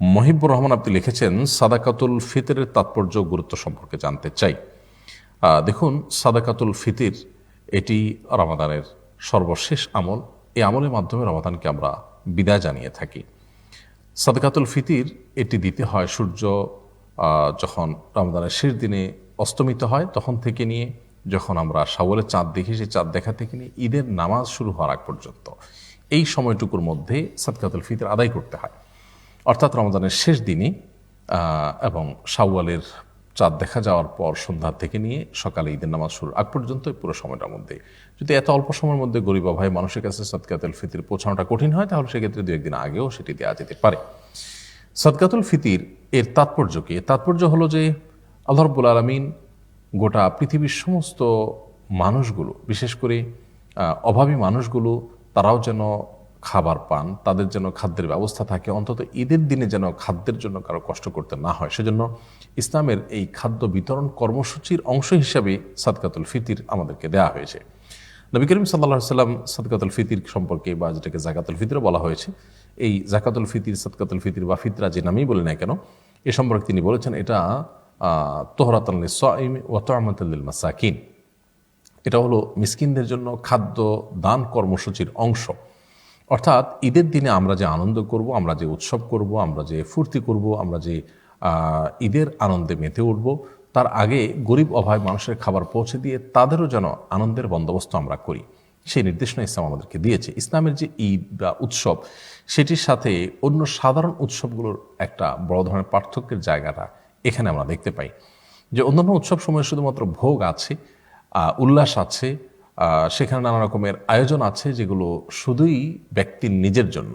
মহিবুর রহমান আপনি লিখেছেন, সাদাকাতুল ফিতরের তাৎপর্য গুরুত্ব সম্পর্কে জানতে চাই। দেখুন, সাদাকাতুল ফিতির এটি রমাদানের সর্বশেষ আমল। এই আমলের মাধ্যমে রমাদানকে আমরা বিদায় জানিয়ে থাকি। সাদকাতুল ফিতির এটি দিতে হয় সূর্য যখন রমাদানের শেষ দিনে অস্তমিত হয়, তখন থেকে নিয়ে যখন আমরা সাবলের চাঁদ দেখি, সেই চাঁদ দেখা থেকে নিয়ে ঈদের নামাজ শুরু হওয়ার আগ পর্যন্ত। এই সময়টুকুর মধ্যে সাদকাতুল ফিতর আদায় করতে হয়। অর্থাৎ রমজানের শেষ দিনে আহ, এবং শাওয়ালের চাঁদ দেখা যাওয়ার পর সন্ধ্যা থেকে নিয়ে সকালে ঈদের নামাজ শুরু আগ পর্যন্ত পুরো সময়টার মধ্যে। যদি এত অল্প সময়ের মধ্যে গরিব ভাই মানুষের কাছে সদকাতুল ফিতির পৌঁছানোটা কঠিন হয় তাহলে সেক্ষেত্রে দু একদিন আগেও সেটি দেওয়া যেতে পারে। সদকাতুল ফিতির এর তাৎপর্য কি? তাৎপর্য হলো যে আল্লাহ রব্বুল আলমিন গোটা পৃথিবীর সমস্ত মানুষগুলো বিশেষ করে অভাবী মানুষগুলো তারাও যেন খাবার পান, তাদের যেন খাদ্যের ব্যবস্থা থাকে, অন্তত ঈদের দিনে যেন খাদ্যের জন্য কারও কষ্ট করতে না হয়। সেজন্য ইসলামের এই খাদ্য বিতরণ কর্মসূচির অংশ হিসাবে সাদকাতুল ফিতির আমাদেরকে দেওয়া হয়েছে। নবী করিম সাল্লাহ সাল্লাম সাদকাতুল ফিতির সম্পর্কে বা যেটাকে জাকাতুল ফিতর বলা হয়েছে, এই জাকাতুল ফিতির, সাদকাতুল ফিতির বা ফিতরা যে নামেই বলে না কেন, এ সম্পর্কে তিনি বলেছেন এটা তোহরাতাল সাইম ও তহমতুল্লিল মাসাকিন এটা হলো মিসকিনদের জন্য খাদ্য দান কর্মসূচির অংশ। অর্থাৎ ঈদের দিনে আমরা যে আনন্দ করব, আমরা যে উৎসব করব, আমরা যে ফুর্তি করব, আমরা যে ঈদের আনন্দে মেতে উঠব, তার আগে গরিব অভাব মানুষের খাবার পৌঁছে দিয়ে তাদেরও যেন আনন্দের বন্দোবস্ত আমরা করি। সেই নির্দেশনা ইসলাম আমাদেরকে দিয়েছে। ইসলামের যে ঈদ বা উৎসব, সেটির সাথে অন্য সাধারণ উৎসবগুলোর একটা বড় ধরনের পার্থক্যের জায়গাটা এখানে আমরা দেখতে পাই। যে অন্যান্য উৎসব সময়ে শুধুমাত্র ভোগ আছে উল্লাস আছে সেখানে নানা রকমের আয়োজন আছে যেগুলো শুধুই ব্যক্তির নিজের জন্য।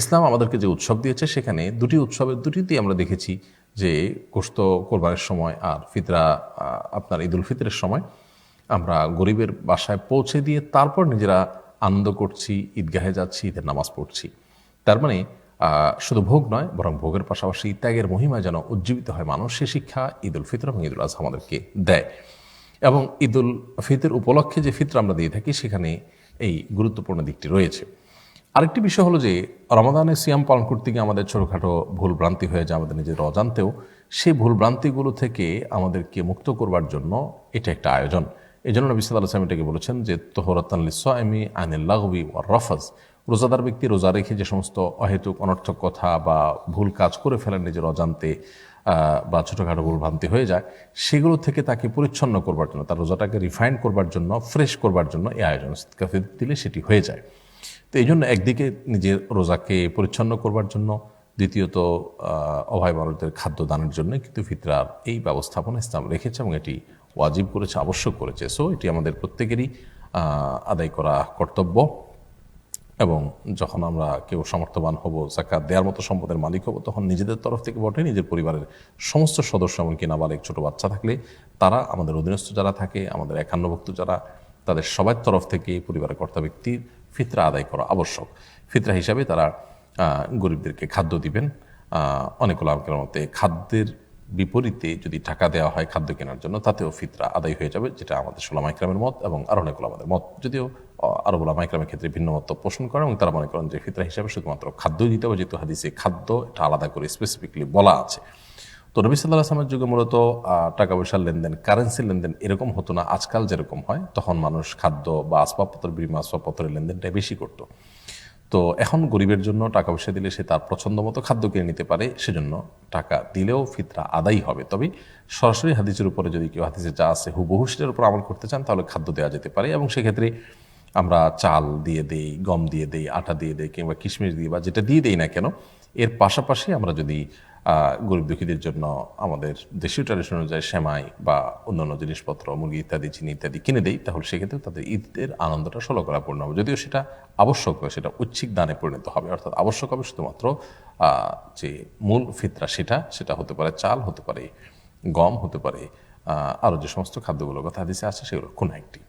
ইসলাম আমাদেরকে যে উৎসব দিয়েছে, সেখানে দুটি উৎসবের দুটিতেই আমরা দেখেছি যে গোস্ত কোরবানের সময় আর ফিতরা আপনার ঈদুল ফিতরের সময় আমরা গরিবের বাসায় পৌঁছে দিয়ে তারপর নিজেরা আনন্দ করছি, ঈদগাহে যাচ্ছি, ঈদের নামাজ পড়ছি। তার মানে শুধু ভোগ নয়, বরং ভোগের পাশাপাশি ত্যাগের মহিমা যেন উজ্জীবিত হয় মানুষ, সে শিক্ষা ঈদুল ফিতর এবং ঈদুল আজহা আমাদেরকে দেয়। এবং ঈদুল ফিতর উপলক্ষে যে ফিতর আমরা দিয়ে থাকি, সেখানে এই গুরুত্বপূর্ণ দিকটি রয়েছে। আরেকটি বিষয় হলো যে রমাদানের সিয়াম পালন করতে গিয়ে আমাদের ছোটোখাটো ভুলভ্রান্তি হয়ে যায় আমাদের নিজের অজান্তেও। সেই ভুলভ্রান্তিগুলো থেকে আমাদেরকে মুক্ত করবার জন্য এটা একটা আয়োজন। এই জন্য নবী সাল্লাহ আসলাম এটাকে বলেছেন যে তোহরতানলিসামি আনিল্লাহবি ও রফাজ। রোজাদার ব্যক্তি রোজা রেখে যে সমস্ত অহেতুক, অনর্থক কথা বা ভুল কাজ করে ফেলেন নিজের অজান্তে বা ছোটোখাটো ভুল ভ্রান্তি হয়ে যায়, সেগুলো থেকে তাকে পরিচ্ছন্ন করবার জন্য, তার রোজাটাকে রিফাইন করবার জন্য ফ্রেশ করবার জন্য এই আয়োজন কাফে দিলে সেটি হয়ে যায়। তো এই জন্য একদিকে নিজের রোজাকে পরিচ্ছন্ন করবার জন্য, দ্বিতীয়ত অভাব মানুষদের খাদ্য দানের জন্য কিন্তু ফিতরার এই ব্যবস্থাপনা ইসলাম রেখেছে এবং এটি ওয়াজিব করেছে, আবশ্যক করেছে। সো এটি আমাদের প্রত্যেকেরই আদায় করা কর্তব্য। এবং যখন আমরা কেউ সমর্থবান হব জাকাত দেওয়ার মতো সম্পদের মালিক হব, তখন নিজেদের তরফ থেকে বটে, নিজের পরিবারের সমস্ত সদস্য এমনকি নাবালিক, ছোট বাচ্চা থাকলে তারা, আমাদের অধীনস্থ যারা থাকে, আমাদের একান্নভুক্ত যারা, তাদের সবার তরফ থেকে পরিবারের কর্তা ব্যক্তির ফিতরা আদায় করা আবশ্যক। ফিতরা হিসাবে তারা গরিবদেরকে খাদ্য দিবেন। অনেকগুলো আমাদের মতে খাদ্যের বিপরীতে যদি টাকা দেওয়া হয় খাদ্য কেনার জন্য, তাতেও ফিতরা আদায় হয়ে যাবে, যেটা আমাদের সোলাম ইকরামের মত এবং আরও অনেকগুলো আমাদের মত। যদিও আরও বলা ইকরামের ক্ষেত্রে ভিন্ন মত পোষণ করে এবং তারা মনে করেন যে ফিতরা হিসাবে শুধুমাত্র খাদ্যই দিতে হবে, যেহেতু হাদিসে খাদ্য এটা আলাদা করে স্পেসিফিকলি বলা আছে। তো নবী সাল্লাহ আসলামের যুগে মূলত টাকা পয়সার লেনদেন কারেন্সির লেনদেন এরকম হতো না। আজকাল যেরকম হয়, তখন মানুষ খাদ্য বা আসবাবপত্র বিমা আসবাবপত্রের লেনদেনটাই বেশি করতো। তো এখন গরিবের জন্য টাকা পয়সা দিলে সে তার পছন্দ মতো খাদ্য কিনে নিতে পারে, সেজন্য টাকা দিলেও ফিতরা আদায় হবে। তবে সরাসরি হাদিসের উপরে যদি কেউ হাদিসে যা আছে হুবহু সেটার উপর আমল করতে চান, তাহলে খাদ্য দেওয়া যেতে পারে এবং সেক্ষেত্রে আমরা চাল দিয়ে দেই, গম দিয়ে দেই, আটা দিয়ে দেই কিংবা কিশমিশ দিয়ে বা যেটা দিয়ে দেই না কেন, এর পাশাপাশি আমরা যদি গরিব দুঃখীদের জন্য আমাদের দেশীয় ট্র্যাডিশন অনুযায়ী সেমাই বা অন্যান্য জিনিসপত্র, মুরগি ইত্যাদি, চিনি ইত্যাদি কিনে দেই, তাহলে সেক্ষেত্রে তাদের ঈদের আনন্দটা ষোলো করা পূর্ণ হবে। যদিও সেটা আবশ্যক নয়, সেটা ঐচ্ছিক দানে পরিণত হবে। অর্থাৎ আবশ্যক হবে শুধুমাত্র যে মূল ফিতরা সেটা সেটা হতে পারে চাল, হতে পারে গম, হতে পারে আরও যে সমস্ত খাদ্যগুলোর কথা হাদিসে আছে সেগুলো কোনো একটি।